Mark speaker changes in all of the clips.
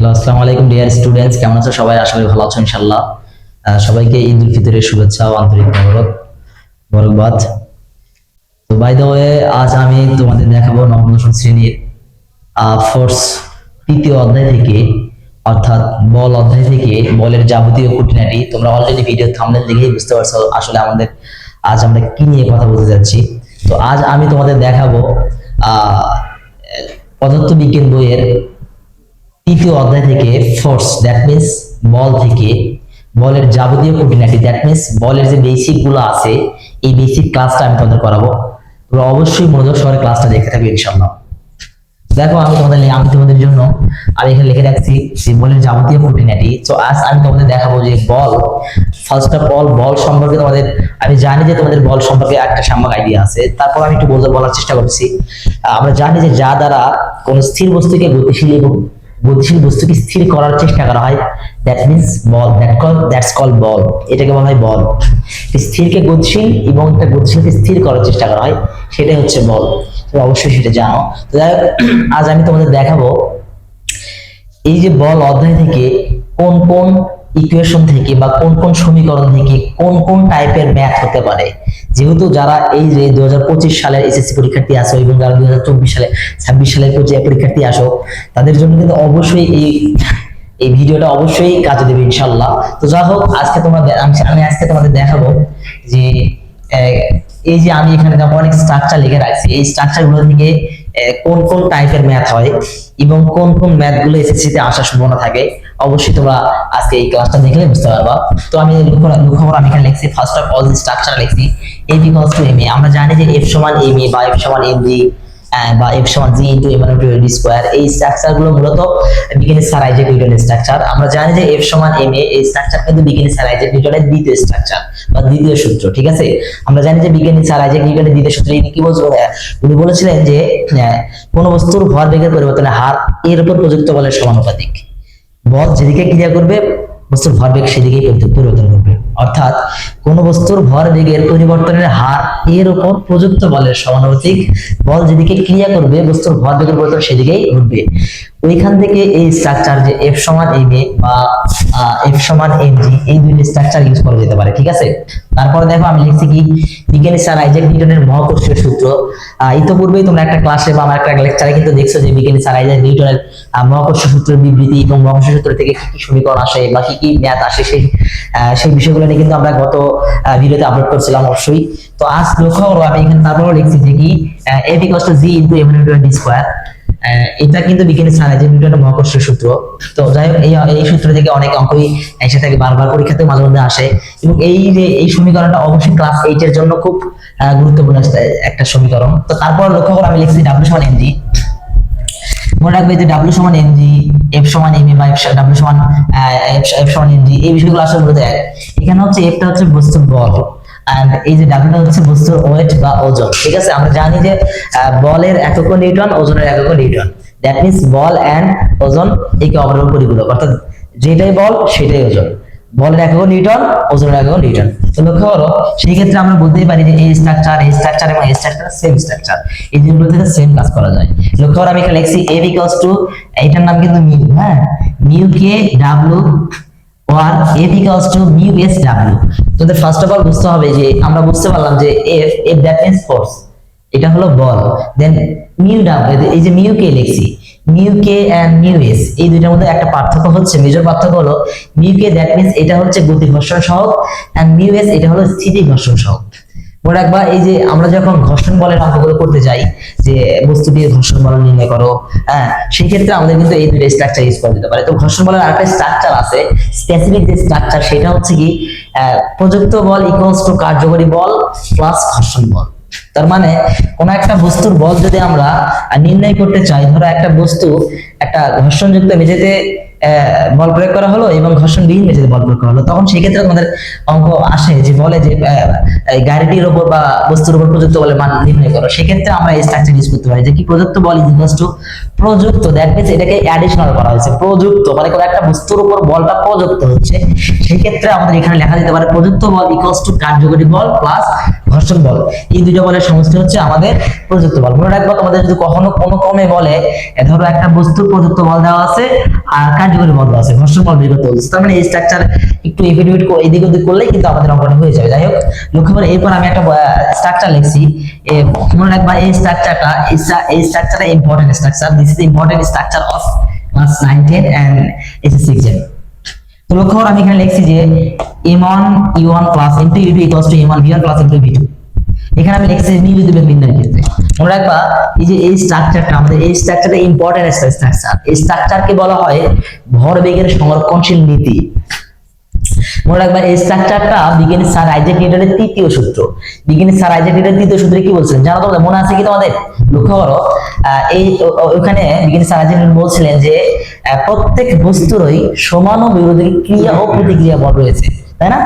Speaker 1: Hello, আসসালামু আলাইকুম dear students কেমন আছো? সবাই আশা করি ভালো আছো ইনশাল্লাহ সবাইকে ঈদ উল ফিতরের শুভেচ্ছা ও আন্তরিক মোবারক, মোবারকবাদ। তো বাই দ্য ওয়ে আজ আমি তোমাদের দেখাবো নবম শ্রেণির ফোর্স তৃতীয় অধ্যায় থেকে, অর্থাৎ বল অধ্যায় থেকে, বলের যাবতীয় খুঁটিনাটি। তোমরা অলরেডি ভিডিও থামনেল দেখেই বুঝতে পারছ আসলে আমাদের, আজ আমরা কি নিয়ে কথা বলতে যাচ্ছি। তো আজ আমি তোমাদের দেখাবো, আহ, পদার্থবিজ্ঞান বইয়ের তৃতীয় অধ্যায় থেকে ফোর্স দ্যাট মিন্স বল থেকে, বলের যাবতীয় খুঁটিনাটি দ্যাট মিন্স বলের যে বেসিকগুলো আছে, এই বেসিক ক্লাসটা আমি তোমাদের করাবো। তোমরা অবশ্যই মনোযোগ সহকারে ক্লাসটা দেখতে থাকবে ইনশাল্লাহ দেখো, আমি তোমাদের আমি তোমাদের জন্য আমি এখানে লিখে রাখছি যে বলের যাবতীয় খুঁটিনাটি। তো আজ আমি তোমাদের দেখাবো যে বল ফার্স্ট অফ অল বল সম্পর্কে তোমাদের আমি জানি যে তোমাদের বল সম্পর্কে একটা সাম্যক আইডিয়া আছে। তারপর আমি একটু বলতে বলার চেষ্টা করছি। আমরা জানি যে যা দ্বারা কোন স্থির বস্তুকে গতিশীল এবং গতিশীল বস্তুকে স্থির করার চেষ্টা করা হয়। দ্যাট মিন্স বল দ্যাট কল দ্যাটস কল বল। এটাকে বলা হয় বল। স্থিরকে গতিশীল এবং একটা গতিশীলকে স্থির করার চেষ্টা করা হয়। সেটাই হচ্ছে বল। অবশ্যই সেটা জানো। তো যাই আজ আমি তোমাদের দেখাবো এই যে বল অধ্যায় থেকে কোন কোন ইকুয়েশন থেকে বা কোন কোন সমীকরণ থেকে কোন কোন টাইপের ম্যাথ হতে পারে। যেহেতু যারা এই যে দু সালের এসএসসি পরীক্ষার্থী আসো এবং যারা দু সালে, ছাব্বিশ সালের পরীক্ষার্থী আসো, তাদের জন্য কিন্তু অবশ্যই এই এই ভিডিওটা অবশ্যই কাজে দেবে ইনশাল্লাহ তো যা হোক, আজকে তোমরা আমি- আজকে তোমাদের দেখাবো যে এই যে আমি এখানে অনেক স্ট্রাকচার লিখে রাখছি, এই স্ট্রাকচারগুলো থেকে কোন কোন টাইপের ম্যাথ হয় এবং কোন কোন ম্যাথগুলো এসএসসি তে আসার সম্ভাবনা থাকে। অবশ্যই তোমরা আজকে এই ক্লাসটা দেখলে বুঝতে পারবা। তো আমি লক্ষ্য আমি এখানে লিখছি ফার্স্ট অফ অল স্ট্রাকচার লিখছি এ বিকলস টু এম এ আমরা জানি যে এফ সমান এম এ বা এফ সমান এম ডি বা এফ সমান G into M into D square এই স্ট্রাকচারগুলো মূলত বিজ্ঞানী স্যার আইজেক নিউটনের স্ট্রাকচার আমরা জানি যে এফ সমান এম এ এই স্ট্রাকচার কিন্তু বিজ্ঞানী স্যার আইজেক নিউটনের দ্বিতীয় স্ট্রাকচার বা দ্বিতীয় সূত্র, ঠিক আছে? আমরা জানি যে বিজ্ঞানী স্যার আইজেক নিউটনের দ্বিতীয় সূত্র ইনি কি বলছিল উনি বলেছিলেন যে কোন বস্তুর ভরবেগের পরিবর্তনে হার এর উপর প্রযুক্ত বলের সমানুপাতিক। বল যেদিকে ক্রিয়া করবে, বস্তুর ভরবেগ সেদিকেই পরি- পরিবর্তন করবে অর্থাৎ কোন বস্তুর ভরবেগের পরিবর্তনের হার এর উপর প্রযুক্ত বলের সমানুপাতিক। বল যেদিকে ক্রিয়া করবে, বস্তুর ভরবেগের পরিবর্তন সেদিকেই ঘটবে। ওইখান থেকে এই স্ট্রাকচার যে এফ সমান এম এ বা এফ সমান এম জি এই দুইটি স্ট্রাকচার ইউজ করা যেতে পারে ঠিক আছে? তারপরে দেখো আমি লিখছি কি বিজ্ঞানী স্যার আইজাক নিউটনের মহাকর্ষীয় সূত্র ইতিপূর্বেই তোমরা একটা ক্লাসে বা আমার একটা লেকচারে কিন্তু দেখছ যে বিজ্ঞানী স্যার আইজাক নিউটনের আহ, মহাকর্ষ সূত্রের বিবৃতি এবং মহাকর্ষ সূত্র থেকে কি কি সমীকরণ আসে বা কি কি ম্যাথ আসে সেই সেই বিষয়গুলো নিয়ে কিন্তু আমরা গত ভিডিওতে আপলোড করছিলাম অবশ্যই। তো আজ লক্ষ্য করো আমি এখানে তারপরে লিখছি যে কি a because two G into M D square এটা কিন্তু বিজ্ঞানী ছাড়া যে নিউটনের মহাকর্ষ সূত্র। তো যাই হোক, এই সূত্র থেকে অনেক অঙ্কই এসে থাকে, বারবার পরীক্ষাতে মাঝে মধ্যে আসে। এবং এই যে, এই সমীকরণটা অবশ্যই ক্লাস এইট এর জন্য খুব গুরুত্বপূর্ণ একটা- একটা সমীকরণ। তো তারপর লক্ষ্য করো, আমি লিখছি ডাব্লিউ সমান এম জি মনে রাখবে যে ডাব্লিউ সমান এম জি এফ সমান এম বা ডাব্লিউ সমান এফ সমান এম জি এই বিষয়গুলো আসলে এক। এখানে হচ্ছে এফটা হচ্ছে বস্তুর বল। এন্ড এই যে ডাব্লিউটা হচ্ছে বস্তুর ওয়েট বা ওজন, ঠিক আছে? আমরা জানি যে বলের একক নিউটন ওজনের একক নিউটন দ্যাট মিন্স বল এন্ড ওজন একে অপরের পরিপূরক অর্থাৎ যেটাই বল, সেটাই ওজন। বলের একক নিউটন ওজনের একক নিউটন তো লক্ষ্য করো, সেই ক্ষেত্রে আমরা বলতেই পারি যে এই স্ট্রাকচার এই স্ট্রাকচার এবং এই স্ট্রাকচার সেম স্ট্রাকচার এই দুটো থেকে সেম কাজ করা যায়। লক্ষ্য করো, আমি এখানে লিখছি এ বিকজ টু এইটার নাম কিন্তু মিউ হ্যাঁ? Mu K W one F equals to mu S W তোদের ফার্স্ট অফ অল বুঝতে হবে যে, আমরা বুঝতে পারলাম যে F F that means force এটা হলো বল। দেন মিউ ডাব্লিউ এই যে মিউ কে লিখছি mu k and mu s এই দুইটার মধ্যে একটা পার্থক্য হচ্ছে। মেজর পার্থক্য হলো মিউ কে দ্যাট মিন্স এটা হচ্ছে গতি ঘর্ষণ সহগ এন্ড মিউ এস এটা হলো স্থিতি ঘর্ষণ সহগ। মনে রাখবা, এই যে আমরা যখন ঘর্ষণ বলের অঙ্কগুলো করতে যাই, যে বস্তু দিয়ে ঘর্ষণ বল নির্ণয় করো হ্যাঁ সেই ক্ষেত্রে আমাদের কিন্তু এই দুটো স্ট্রাকচার ইউজ করা যেতে পারে। তো ঘর্ষণ বলের আরেকটা স্ট্রাকচার আছে স্পেসিফিক যে স্ট্রাকচার সেটা হচ্ছে কি প্রযুক্ত বল ইকুয়ালস টু কার্যকরী বল প্লাস ঘর্ষণ বল। তার মানে কোন একটা বস্তুর বল যদি আমরা নির্ণয় করতে চাই, ধরো একটা বস্তু একটা ঘর্ষণযুক্ত মেঝেতে বল প্রয়োগ করা হলো এবং ঘর্ষণবিহীন মেঝেতে বল প্রয়োগ করা হলো। তখন সেই ক্ষেত্রে আমাদের অঙ্ক আসে যে বলে যে গাড়িটির উপর বা বস্তুর উপর প্রযুক্ত বলের মান নির্ণয় করো। সেক্ষেত্রে আমরা এই স্ট্রাকচার ইউজ করতে পারি যে কি প্রযুক্ত বল ইজ টু প্রযুক্ত। দ্যাট মিন্স এটাকে অ্যাডিশনাল করা হয়েছে। প্রযুক্ত মানে কোনো একটা বস্তুর উপর বলটা প্রযুক্ত হচ্ছে। সেই ক্ষেত্রে আমাদের এখানে লেখা যেতে পারে প্রযুক্ত বল ইকুয়ালস টু কার্যকরী বল প্লাস ঘর্ষণ বল। এই দুইটা বলের সমষ্টি হচ্ছে আমাদের প্রযুক্ত বল। মনে রাখব, তোমাদের যদি কখনো কোনো কমে বলে ধরো একটা বস্তুর প্রযুক্ত বল দেওয়া আছে আর কার্যকরী বল আছে ঘর্ষণ বল বের করতে তার মানে এই স্ট্রাকচার একটু এফিডেভিট এদিক ওদিক করলেই কিন্তু আমাদের অঙ্কটা হয়ে যাবে। যাই হোক, লক্ষ্য করে এরপর আমি একটা স্ট্রাকচার লিখছি। মনে রাখবা, এই স্ট্রাকচারটা এই স্ট্রাকচারটা important structure this is important structure of class nine ten and SSC exam তো লক্ষ্য করো, আমি এখানে লিখছি যে m1 u1 plus into u2 equals to m1 v1 plus into v2 এখানে আমি লিখছি মিলিত বেগ নির্ণয়ের ক্ষেত্রে। মনে রাখবা, এই যে এই স্ট্রাকচারটা আমাদের এই স্ট্রাকচারটা ইম্পর্টেন্ট স্ট্রাকচার এই স্ট্রাকচারকে বলা হয় ভরবেগের সংরক্ষণশীল নীতি। মনে রাখবা, এই স্ট্রাকচারটা বিজ্ঞানী স্যার আইজাক নিউটনের তৃতীয় সূত্র। বিজ্ঞানী স্যার আইজাক নিউটনের তৃতীয় সূত্রে কি বলছিলেন জানো তোমাদের মনে আছে কি তোমাদের? লক্ষ্য করো এই ওখানে বিজ্ঞানী স্যার নিউটন বলছিলেন যে প্রত্যেক বস্তুরই সমান ও বিরোধী ক্রিয়া ও প্রতিক্রিয়া বল রয়েছে, তাই না?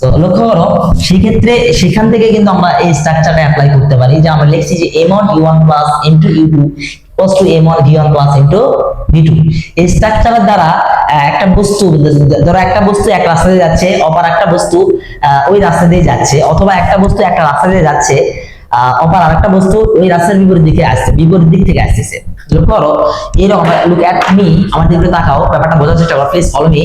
Speaker 1: তো লক্ষ্য করো, সেক্ষেত্রে সেখান থেকে কিন্তু আমরা এই স্ট্রাকচারটা অ্যাপ্লাই করতে পারি। যে আমরা লিখছি যে M one U one plus M two U two M V two এই স্ট্রাকচারের দ্বারা একটা বস্তু, ধরো একটা বস্তু এক রাস্তা দিয়ে যাচ্ছে একটা বস্তু ওই রাস্তা দিয়ে যাচ্ছে, অথবা একটা বস্তু একটা রাস্তা দিয়ে যাচ্ছে বস্তু ওই রাস্তার বিপরীত দিকে আসছে, বিপরীত দিক থেকে আসতেছে। করো, এরকম লুক মি আমার দিকে তাকাও, ব্যাপারটা বোঝার চেষ্টা করো প্লিজ ফলো মি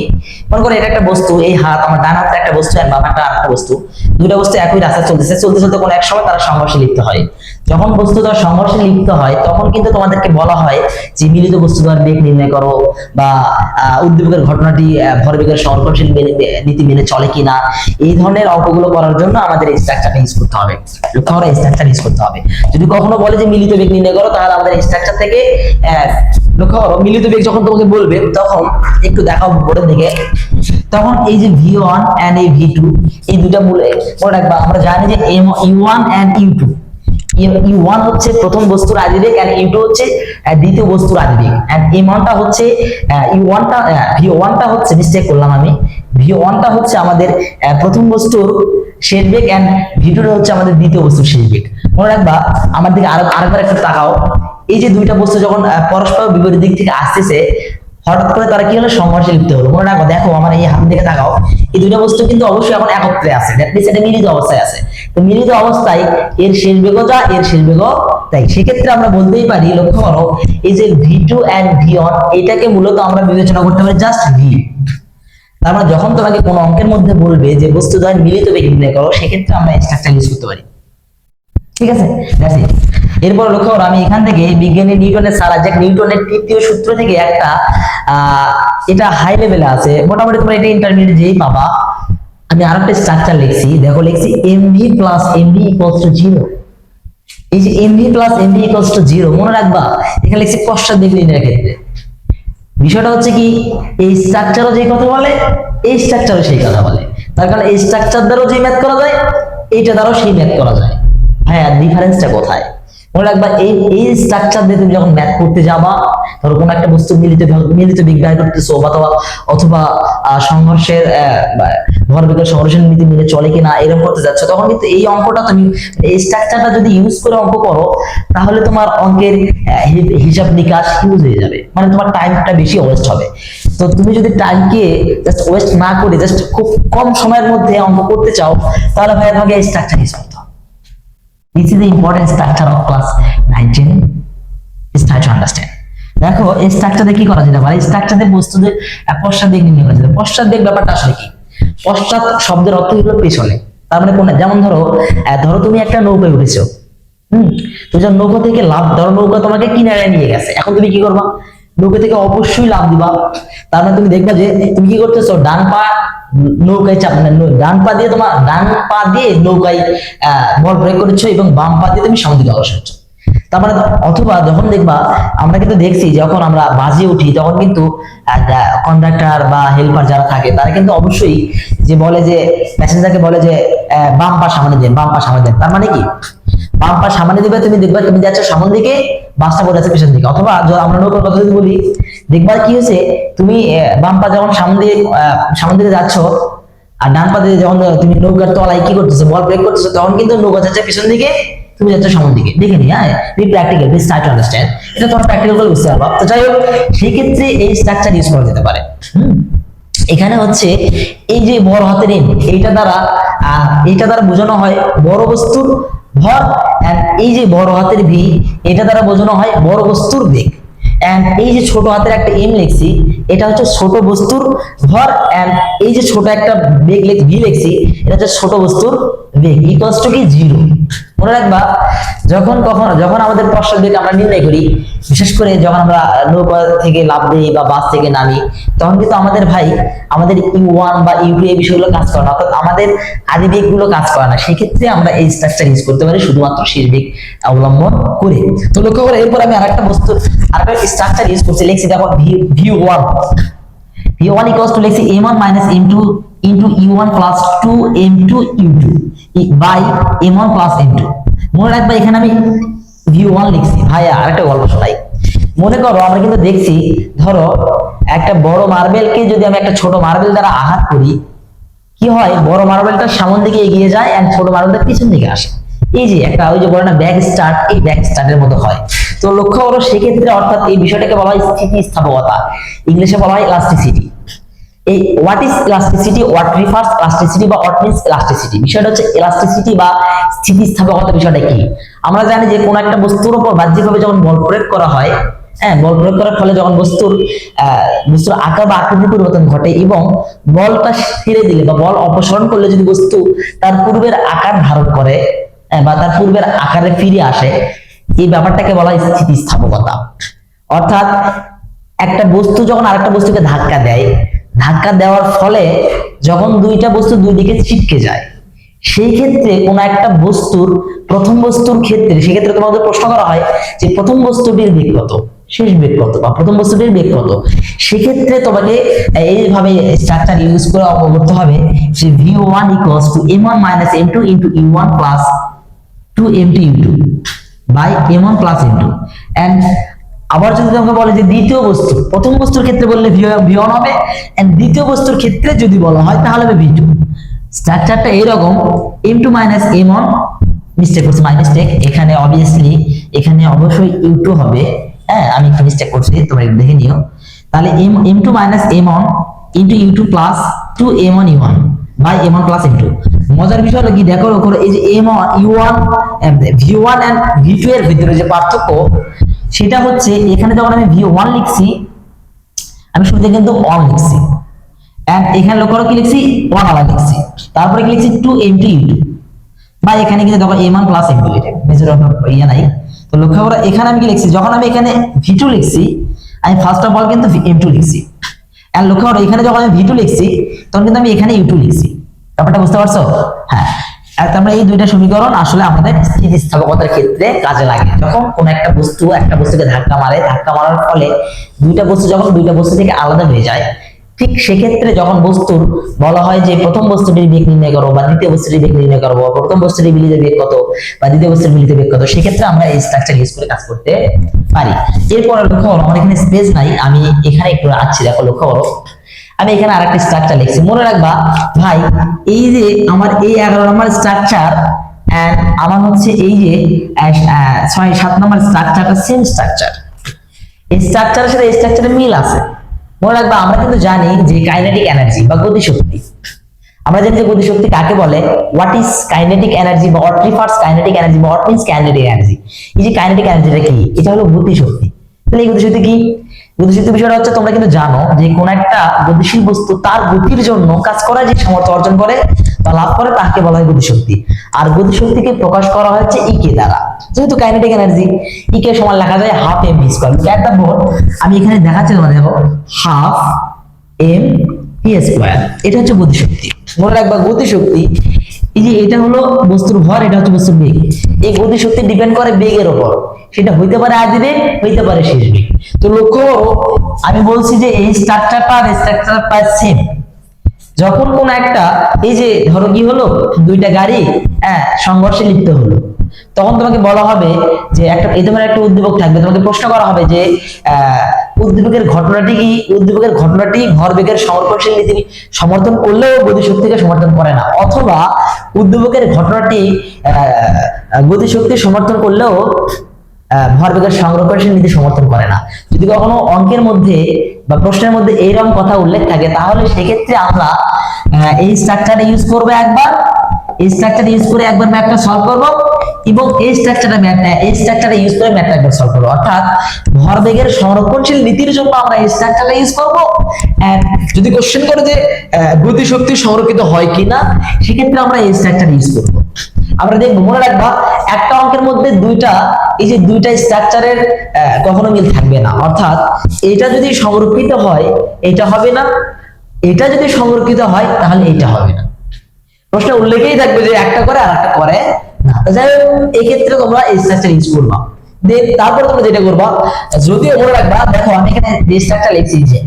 Speaker 1: মনে করো এটা একটা বস্তু, এই হাত, আমার ডান হাতে একটা বস্তু, আর আরেকটা বস্তু। দুটো বস্তু একই রাস্তায় চলতেছে, চলতে চলতে কোনো এক সময় তারা সংঘর্ষে লিপ্ত হয়। যখন বস্তু দ্বয় সংঘর্ষে লিপ্ত হয়, তখন কিন্তু তোমাদেরকে বলা হয় যে মিলিত বস্তু দ্বয়ের বেগ নির্ণয় করো বা উদ্দীপকের ঘটনাটি ভরবেগের সংরক্ষণশীল নীতি মেনে চলে কিনা, এই ধরনের অঙ্কগুলো করার জন্য আমাদের এই স্ট্রাকচারটা ইউজ করতে হবে। লক্ষ্য করো স্ট্রাকচার ইউজ করতে হবে। যদি কখনো বলে যে মিলিত বেগ নির্ণয় করো, তাহলে আমাদের স্ট্রাকচার থেকে লক্ষ্য করো, মিলিত বেগ যখন তোমাকে বলবে, তখন একটু দেখাও বোর্ডের দিকে, তখন এই যে ভি ওয়ান অ্যান্ড এই ভি টু এই দুটা মূলে, মনে রাখবা, আমরা জানি যে M U one and U two one হচ্ছে প্রথম বস্তুর আদিবেগ হচ্ছে দ্বিতীয় বস্তুর আদিবেগ হচ্ছে ভি ওয়ানটা হচ্ছে মিস্টেক করলাম আমি। ভি ওয়ানটা হচ্ছে আমাদের প্রথম বস্তুর শেষ বেগ এন্ড ভি টুটা হচ্ছে আমাদের দ্বিতীয় বস্তুর শেষ বেগ মনে রাখবা, আমার দিকে আরও, আরেকবার একটু তাকাও। এই যে দুইটা বস্তু যখন পরস্পর বিপরীত দিক থেকে আসতেছে হঠাৎ করে তারা কি হলো? সংঘর্ষে লিপ্ত হলো। মনে রাখো, দেখো আমার এই হাত দিকে তাকাও। এই দুইটা বস্তু কিন্তু অবশ্যই এখন একত্রে আছে। এটা মিলিত অবস্থায় আছে। তো মিলিত অবস্থায় এর শেষ বেগও যা, এর শেষ বেগও তাই। সেক্ষেত্রে আমরা বলতেই পারি, লক্ষ্য করো, এই যে V two and V one এটাকে মূলত আমরা বিবেচনা করতে পারি জাস্ট ভি তার মানে যখন তোমাকে কোনো অঙ্কের মধ্যে বলবে যে বস্তু দ্বয় মিলিত বেগ নির্ণয় করো, সেক্ষেত্রে আমরা স্ট্রাকচার ইউজ করতে পারি। ঠিক আছে? এরপর লক্ষ্য করো, আমি এখান থেকে বিজ্ঞানী নিউটনের স্যার আইজাক নিউটনের তৃতীয় সূত্র থেকে একটা এটা হাই লেভেলে আছে। মোটামুটি তোমরা এটা ইন্টারমিডিয়েট যেই পাবা। আমি আরেকটা স্ট্রাকচার লিখছি। দেখো, লিখছি M V plus M V equals to zero এই যে M V plus M V equals to zero মনে রাখবা, এখানে লিখছি পশ্চাৎ দিক নির্ণয়ের ক্ষেত্রে। বিষয়টা হচ্ছে কি, এই স্ট্রাকচারও যে কথা বলে, এই স্ট্রাকচারও সেই কথা বলে। তার কারণে এই স্ট্রাকচার দ্বারাও যে ম্যাথ করা যায়, এইটা দ্বারাও সেই ম্যাথ করা যায়। হ্যাঁ ডিফারেন্সটা কোথায়? মনে রাখবা এই এই স্ট্রাকচার দিয়ে তুমি যখন ম্যাথ করতে যাবা ধরো কোনো একটা বস্তু মিলিত মিলিত বিজ্ঞান করতেছো অথবা অথবা সংঘর্ষের আহ, বা- সংঘর্ষের নীতি মেনে চলে কিনা এরকম করতে যাচ্ছ তখন কিন্তু এই অঙ্কটা তুমি এই স্ট্রাকচারটা যদি ইউজ করে অঙ্ক করো তাহলে তোমার অঙ্কের হিসাব নিকাশ ইউজ হয়ে যাবে। মানে তোমার টাইমটা বেশি ওয়েস্ট হবে। তো তুমি যদি টাইমকে জাস্ট ওয়েস্ট না করে জাস্ট খুব কম সময়ের মধ্যে অঙ্ক করতে চাও তাহলে ভাই তোমাকে এই স্ট্রাকচার ইউজ করতে the important structure of class 19. Is try to understand. দেখো এই স্ট্রাকচারে কি করা যেতে পারে? স্ট্রাকচারে বস্তুদের আহ, পশ্চাৎ দিক নির্ণয় করা যেতে। পশ্চাৎ দিক ব্যাপারটা আসলে কি? পশ্চাৎ শব্দের অর্থ হলো পেছনে। তার মানে কোন যেমন ধরো ধরো তুমি একটা নৌকায় উঠেছো। হুম? তুমি যখন নৌকা থেকে লাভ ধরো নৌকা তোমাকে কিনারে নিয়ে গেছে। এখন তুমি কি করবা? নৌকা থেকে অবশ্যই লাভ দিবা। তার মানে তুমি দেখবা যে তুমি কি করতেছো? ডান পা নৌকায় চাপ মানে ডান পা দিয়ে তোমার ডান পা দিয়ে নৌকায় বল প্রয়োগ করেছ এবং বাম পা দিয়ে তুমি সামনের দিকে অগ্রসর হচ্ছ তার মানে অথবা যখন দেখবা, আমরা কিন্তু দেখছি যখন আমরা বাজে উঠি, তখন কিন্তু কন্ডাক্টর বা হেল্পার যারা থাকে, তারা কিন্তু অবশ্যই যে বলে যে প্যাসেঞ্জারকে বলে যে বাম পা সামনে দেন, বাম পা সামনে দেন। তার মানে কি? বাম পা সামনে দিবে তুমি দেখবা তুমি যাচ্ছ সামন দিকে বাসটা পড়ে যাচ্ছে পেছন দিকে। অথবা য- আমরা নৌকার কথা যদি বলি দেখবা কি হয়েছে তুমি বাম পা যখন সামন আহ, সামন দিকে যাচ্ছ আর ডান পা দিয়ে যখন তুমি নৌকার তলায় কি করতেছো বল ব্রেক করতেছো তখন কিন্তু নৌকা যাচ্ছে পেছন দিকে তুমি যাচ্ছ সামন দিকে। দেখে নি হ্যাঁ? Be practical please try to understand এটা তোমার প্র্যাকটিক্যাল করে বুঝতে পারবা। তো যাই হোক সেই ক্ষেত্রে এই স্ট্রাকচার ইউজ করা যেতে পারে। এখানে হচ্ছে এই যে বড় হাতের এন এইটা দ্বারা এটা দ্বারা বোঝানো হয় বড় বস্তুর ভর এই যে বড় হাতের ভি এটা দ্বারা বোঝানো হয় বড় বস্তুর বেগ। এন্ড এই যে ছোট হাতের একটা এম লিখছি, এটা হচ্ছে ছোট বস্তুর ভর এন্ড এই যে ছোট একটা বেগ ভি লিখছি, এটা হচ্ছে ছোট বস্তুর বেগ ইকুয়ালস টু কি? জিরো মনে রাখবা, যখন কখন, যখন আমাদের প্রশ্ন বেগ আমরা নির্ণয় করি, বিশেষ করে যখন আমরা নৌকা থেকে লাভ দিই বা বাস থেকে নামি তখন কিন্তু আমাদের ভাই আমাদের ইউ ওয়ান বা ইউ টু এই বিষয়গুলো কাজ করে না, অর্থাৎ আমাদের আদি বেগগুলো কাজ করে না। সেক্ষেত্রে আমরা এই স্ট্রাকচার ইউজ করতে পারি, শুধুমাত্র শেষ বেগ অবলম্বন করে। তো লক্ষ্য করে, এরপর আমি আরেকটা বস্তু, আরেকটা স্ট্রাকচার ইউজ করছি লিখছি দেখো v v one v one equals to লিখছি m one minus m two into u one plus two m two u two by m one plus m two মনে রাখবা, এখানে আমি ভিউ ওয়ান লিখছি। ভাইয়া শোনাই। মনে করো, আমরা কিন্তু দেখছি, ধরো, একটা বড় মার্বেলকে যদি আমি একটা ছোট মার্বেল দ্বারা আঘাত করি, কি হয়? বড় মার্বেলটা সামন দিকে এগিয়ে যায় এন্ড ছোট মার্বেলটা পিছন দিকে আসে। এই যে একটা, ওই যে বলে না ব্যাক স্টার্ট এই ব্যাক স্টার্টের মতো হয়। তো লক্ষ্য করো সেক্ষেত্রে অর্থাৎ এই বিষয়টাকে বলা হয় স্থিতিস্থাপকতা। ইংলিশে বলা হয় ইলাস্টিসিটি এই what is elasticity what refers elasticity বা হোয়াট মিন্স ইলাস্টিসিটি বিষয়টা হচ্ছে ইলাস্টিসিটি বা স্থিতিস্থাপকতা বিষয়টা কি? আমরা জানি যে কোন একটা বস্তুর উপর বাহ্যিকভাবে যখন বল প্রয়োগ করা হয় হ্যাঁ বল প্রয়োগ করার ফলে যখন বস্তুর বস্তুর আকার বা আকৃতি পরিবর্তন ঘটে এবং বলটা ফিরে দিলে বা বল অপসারণ করলে যদি বস্তু তার পূর্বের আকার ধারণ করে হ্যাঁ, বা তার পূর্বের আকারে ফিরে আসে এই ব্যাপারটাকে বলা হয় স্থিতিস্থাপকতা। অর্থাৎ একটা বস্তু যখন আরেকটা বস্তুকে ধাক্কা দেয়, ধাক্কা দেওয়ার ফলে যখন দুইটা বস্তু দুই দিকে ছিটকে যায়, সেই ক্ষেত্রে কোন একটা বস্তুর, প্রথম বস্তুর ক্ষেত্রে সেক্ষেত্রে তোমাদের প্রশ্ন করা হয় যে প্রথম বস্তুটির বেগ কত? শেষ বেগ কত? বা প্রথম বস্তুটির বেগ কত? সেক্ষেত্রে তোমাকে এইভাবে স্ট্রাকচার ইউজ করে অবগত হবে যে v one equals to m one minus m two into u one plus two m two u two by m one plus m two and আবার যদি তোমাকে বলে যে দ্বিতীয় বস্তু, প্রথম বস্তুর ক্ষেত্রে বললে ভি ওয়ান হবে এন্ড দ্বিতীয় বস্তুর ক্ষেত্রে যদি বলা হয়, তাহলে হবে ভি টু স্ট্রাকচারটা এইরকম m two minus m one mistake করছি মাই মিস্টেক এখানে অবভিয়াসলি এখানে অবশ্যই ইউ টু হবে। হ্যাঁ আমি একটু মিস্টেক করছি, তোমরা একটু দেখে নিও। তাহলে m m two minus m one into u two plus two m one u one by m one plus m two মজার বিষয় হলো কি দেখো করো, এই যে m u one v one and v two এর ভিতরে যে পার্থক্য সেটা হচ্ছে এখানে যখন আমি ভি ওয়ান লিখছি আমি শুরুতে কিন্তু অন লিখছি। এন্ড এখানে লক্ষ্য করো কি লিখছি? ওয়ান আলাদা লিখছি। তারপরে কি লিখছি? টু এম টু ইউ বা এখানে কিন্তু দেখো m one plus m two major ইয়ে নাই। তো লক্ষ্য করো এখানে আমি কি লিখছি? যখন আমি এখানে ভি টু লিখছি আমি ফার্স্ট অফ অল কিন্তু এম টু লিখছি। এন্ড লক্ষ্য করো এখানে যখন আমি ভি টু লিখছি তখন কিন্তু আমি এখানে ইউ টু লিখছি। ব্যাপারটা বুঝতে পারছ? হ্যাঁ। আমরা এই দুইটা সমীকরণ আসলে আমাদের স্থিতিস্থাপকতার ক্ষেত্রে কাজে লাগে। যখন কোন একটা বস্তু একটা বস্তুকে ধাক্কা মারে, ধাক্কা মারার ফলে দুইটা বস্তু যখন দুইটা বস্তু থেকে আলাদা হয়ে যায়, ঠিক সেক্ষেত্রে যখন বস্তুর বলা হয় যে প্রথম বস্তুটির বেগ নির্ণয় করো বা দ্বিতীয় বস্তুটির বেগ নির্ণয় করব বা প্রথম বস্তুটির মিলিত বেগ কত বা দ্বিতীয় বস্তুর মিলিত বেগ কত, সেক্ষেত্রে আমরা এই স্ট্রাকচার ইউজ করে কাজ করতে পারি। এরপর লক্ষ্য করো, আমার এখানে স্পেস নাই, আমি এখানে একটু আছি, দেখো লক্ষ্য করো। আমি এখানে আরেকটা স্ট্রাকচার লিখছি। মনে রাখবা, ভাই, এই যে আমার এই এগারো নম্বর স্ট্রাকচার এন্ড আমার হচ্ছে এই যে ছয়, সাত নম্বর স্ট্রাকচারটা সেম স্ট্রাকচার এই স্ট্রাকচারের সাথে এই স্ট্রাকচারের মিল আছে। মনে রাখবা, আমরা কিন্তু জানি যে কাইনেটিক এনার্জি বা গতিশক্তি। আমরা জানি যে গতিশক্তি কাকে বলে? হোয়াট ইজ কাইনেটিক এনার্জি বা হোয়াট রিফার্স কাইনেটিক এনার্জি বা হোয়াট কাইনেটিক এনার্জি এই যে কাইনেটিক এনার্জিটা কি? এটা হলো গতিশক্তি। তাহলে এই গতিশক্তি কি? গতিশক্তি বিষয়টা হচ্ছে তোমরা কিন্তু জানো যে কোন একটা গতিশীল বস্তু তার গতির জন্য কাজ করার যে সামর্থ্য অর্জন করে বা লাভ করে তাকে বলা হয় গতিশক্তি। আর গতিশক্তিকে প্রকাশ করা হচ্ছে ইকে দ্বারা। যেহেতু কাইনেটিক এনার্জি ইকে সমান লেখা যায় half m v square the board আমি এখানে দেখাচ্ছি তোমাদের দেখো হাফ এম পি স্কোয়ার এটা হচ্ছে গতিশক্তি। মনে রাখবা, গতিশক্তি, এই যে এটা হলো বস্তুর ভর, এটা হচ্ছে বস্তুর বেগ। এই গতিশক্তি ডিপেন্ড করে বেগের উপর সেটা হইতে পারে আদি বেগ হইতে পারে শেষ বেগ তো লক্ষ্য করো, আমি বলছি যে এই স্ট্রাকচারটা আর স্ট্রাকচার প্রায় সেম যখন কোন একটা এই যে ধরো কি হলো দুইটা গাড়ি হ্যাঁ সংঘর্ষে লিপ্ত হলো। তখন তোমাকে বলা হবে যে একটা এই তোমার একটা উদ্দীপক থাকবে। তোমাকে প্রশ্ন করা হবে যে উদ্দীপকের ঘটনাটি কি? উদ্দীপকের ঘটনাটি ভরবেগের সংরক্ষণশীল নীতি সমর্থন করলেও গতিশক্তিকে সমর্থন করে না। অথবা উদ্দীপকের ঘটনাটি গতিশক্তি সমর্থন করলেও ভরবেগের সংরক্ষণশীল নীতি সমর্থন করে না। যদি কখনো অঙ্কের মধ্যে বা প্রশ্নের মধ্যে এইরকম কথা উল্লেখ থাকে, তাহলে সেক্ষেত্রে আমরা এই স্ট্রাকচার ইউজ করব একবার, এই স্ট্রাকচার ইউজ করে একবার ম্যাথটা সলভ করব এবং এই স্ট্রাকচারটা ম্যাথ এই স্ট্রাকচারটা ইউজ করে ম্যাথটা একবার সলভ করব। অর্থাৎ ভরবেগের সংরক্ষণশীল নীতির জন্য আমরা এই স্ট্রাকচারটা ইউজ করব। যদি কোশ্চেন করে যে গতি শক্তি সংরক্ষিত হয় কিনা, সেক্ষেত্রে আমরা এই স্ট্রাকচার ইউজ করব। আমরা দেখব, মনে রাখবা, একটা অঙ্কের মধ্যে দুইটা, এই যে দুইটা স্ট্রাকচারের কখনো মিল থাকবে না। অর্থাৎ, এটা যদি সংরক্ষিত হয়, এটা হবে না। এটা যদি সংরক্ষিত হয়, তাহলে এটা হবে না। প্রশ্ন উল্লেখেই থাকবে যে একটা করে আর একটা করে না। যাই হোক এই ক্ষেত্রে তোমরা এই স্ট্রাকচার ইউজ করবা। দেন তারপর তোমরা যেটা করবা, যদিও মনে রাখবা, দেখো, আমি এখানে যে স্ট্রাকচার লিখছি যে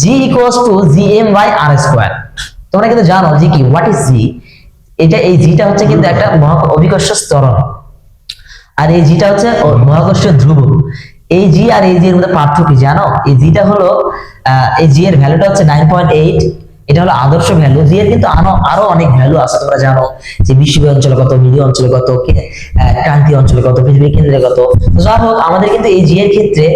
Speaker 1: g equals to gm by r square তোমরা কিন্তু জানো যে কি হোয়াট ইজ g? এটা এই জিটা হচ্ছে কিন্তু একটা অভিকর্ষ স্তরণ। আর এই জিটা হচ্ছে মহাকর্ষ ধ্রুব। এই জি আর এই জি এর মধ্যে পার্থক্য জানো? এই জিটা হলো এই জি এর ভ্যালুটা হচ্ছে নাইন পয়েন্ট এইট এটা হলো আদর্শ ভ্যালু জি কিন্তু আরও আরও অনেক ভ্যালু আছে, তোমরা জানো যে বিশ্ব অঞ্চলে কত মিলি অঞ্চলে কত ক্রান্তি অঞ্চলে কত পৃথিবী কেন্দ্রে কত। যাই হোক, আমাদের কিন্তু এই জি এর ক্ষেত্রে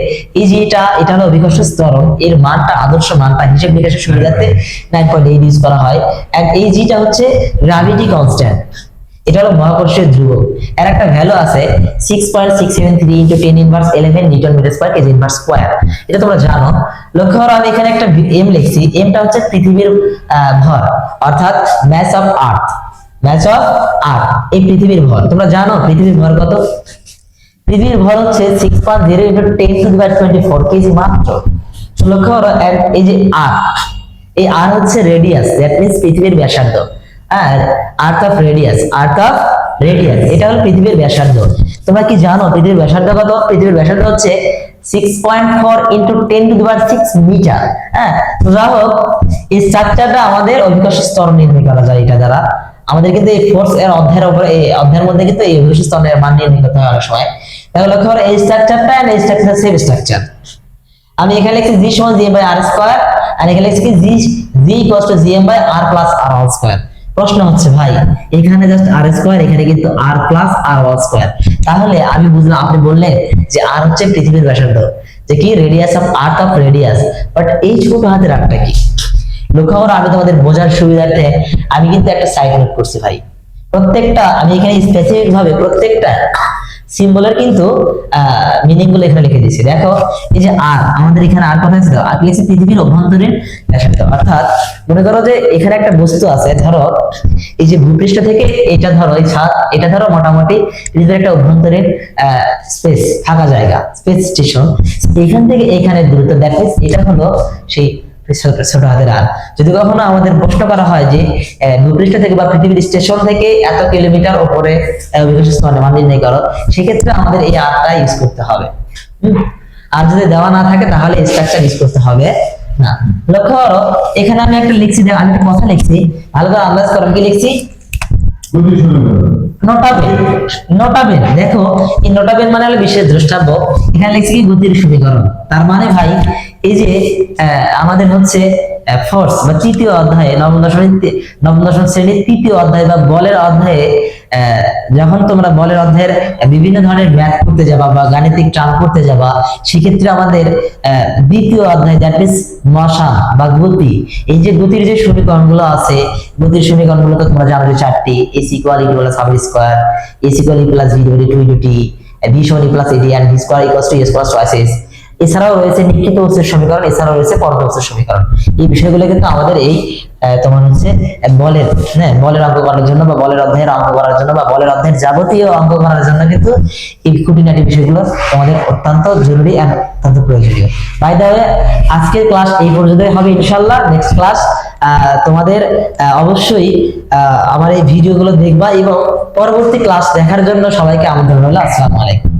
Speaker 1: এই জিটা এটা হলো অভিকর্ষ স্তরণ। এর মানটা, আদর্শ মানটা, হিসেব নিকাশের সুবিধার্থে নাইন পয়েন্ট এইট ইউজ করা হয়। এন্ড এই জিটা হচ্ছে গ্রাভিটি কনস্ট্যান্ট এটা হলো মহাকর্ষীয় ধ্রুবক। এর একটা ভ্যালু আছে six point six seven three into ten inverse eleven newton metre square kg inverse square এটা তোমরা জানো। লক্ষ্য করো, আমি এখানে একটা এম লিখছি। এমটা হচ্ছে পৃথিবীর ভর। অর্থাৎ mass of earth mass of earth এই পৃথিবীর ভর। তোমরা জানো পৃথিবীর ভর কত? পৃথিবীর ভর হচ্ছে six point zero into ten to the power twenty four kg মাত্র। লক্ষ্য করো এই যে আর এই আর হচ্ছে রেডিয়াস দ্যাট মিন্স পৃথিবীর ব্যাসার্ধ। আর earth of radius earth of radius এটা হলো পৃথিবীর ব্যাসার্ধ। তোমরা কি জানো পৃথিবীর ব্যাসার্ধ কত? পৃথিবীর ব্যাসার্ধ হচ্ছে six point four into ten to the power six metre হ্যাঁ তো হোক, এই স্ট্রাকচারটা আমাদের অভিকর্ষ স্তর নির্ণয় করা যায় এটা দ্বারা। আমাদের কিন্তু এই ফোর্স এর অধ্যায়ের উপরে, এই অধ্যায়ের মধ্যে কিন্তু এই অভিকর্ষ স্তরের মান নির্ণয় করতে হয় অনেক সময়। তাহলে লক্ষ্য করো, এই স্ট্রাকচারটা এন্ড এই স্ট্রাকচার সেম স্ট্রাকচার আমি এখানে লিখছি জি সমান জিএম বাই আর স্কোয়ার আর এখানে লিখছি equals to GM by R plus R whole square প্রশ্ন হচ্ছে, ভাই, এখানে জাস্ট আর স্কোয়ার এখানে কিন্তু আর প্লাস আর ওয়াল স্কোয়ার তাহলে আমি বুঝলাম, আপনি বললেন যে আর হচ্ছে পৃথিবীর ব্যাসার্ধ। যে কি? Radius of earth of radius but এই ছোট হাতের আরটা কি? লক্ষ্য করো, আমি তোমাদের বোঝার সুবিধার্থে আমি কিন্তু একটা সাইড নোট করছি, ভাই। প্রত্যেকটা, আমি এখানে স্পেসিফিক ভাবে প্রত্যেকটা সিম্বলের কিন্তু মিনিংগুলো এখানে লিখে দিয়েছি। দেখো, এই যে আর আমাদের এখানে আর কথা ছিল? আর লিখেছি পৃথিবীর অভ্যন্তরীণ ব্যাসার্ধ। অর্থাৎ, মনে করো যে এখানে একটা বস্তু আছে, ধরো, এই যে ভূপৃষ্ঠ থেকে এটা ধরো, এই ছাদ, এটা ধরো মোটামুটি পৃথিবীর একটা অভ্যন্তরীণ স্পেস ফাঁকা জায়গা স্পেস স্টেশন এখান থেকে এখানে দূরত্ব, দেখো, এটা হলো সেই ছোট হাতের আর যদি কখনো আমাদের প্রশ্ন করা হয় যে ভূপৃষ্ঠ থেকে বা পৃথিবীর স্টেশন থেকে এত কিলোমিটার আহ, মান নির্ণয় করো সেক্ষেত্রে আমাদের এই আরটা ইউজ করতে হবে। আর যদি দেওয়া না থাকে তাহলে স্ট্রাকচার ইউজ করতে হবে না। লক্ষ্য করো এখানে আমি একটা লিখছি আমি একটা কথা লিখছি। ভালো করে আন্দাজ করো কি লিখছি? নোটাবেল নোটাবেল দেখো, এই নোটাবেল মানে হলো বিশেষ দ্রষ্টাব্য। এখানে লিখছি কি? গতির সমীকরণ তার মানে ভাই, এই যে আমাদের হচ্ছে ফোর্স বা তৃতীয় অধ্যায়ে নবম দশম নবম দশম শ্রেণির তৃতীয় অধ্যায় বা বলের অধ্যায়ে যখন তোমরা বলের অধ্যায়ের বিভিন্ন ধরনের ম্যাথ করতে যাবা বা গাণিতিক টার্ম করতে যাবা, সেক্ষেত্রে আমাদের দ্বিতীয় অধ্যায় দ্যাট মিন্স মশা বা গতি, এই যে গতির যে সমীকরণগুলো আছে, গতির সমীকরণগুলো তো তোমরা জানো যে চারটি s equal equal plus half square s equal v divided to into t v সমান plus at and v square equals to s plus এছাড়াও রয়েছে নিক্ষিত উৎসের সমীকরণ, এছাড়াও রয়েছে পরত উৎসের সমীকরণ। এই বিষয়গুলো কিন্তু আমাদের এই তোমার হচ্ছে বলের হ্যাঁ বলের অঙ্ক করার জন্য বা বলের অধ্যায়ের অঙ্ক করার জন্য বা বলের অধ্যায়ের যাবতীয় অঙ্ক করার জন্য কিন্তু এই খুঁটিনাটি বিষয়গুলো তোমাদের অত্যন্ত জরুরি অত্যন্ত প্রয়োজনীয়। বাই দ্য ওয়ে আজকের ক্লাস এই পর্যন্তই হবে ইনশাল্লাহ নেক্সট ক্লাস তোমাদের অবশ্যই আমার এই ভিডিওগুলো দেখবা এবং পরবর্তী ক্লাস দেখার জন্য সবাইকে আমন্ত্রণ হলো আসসালামু আলাইকুম।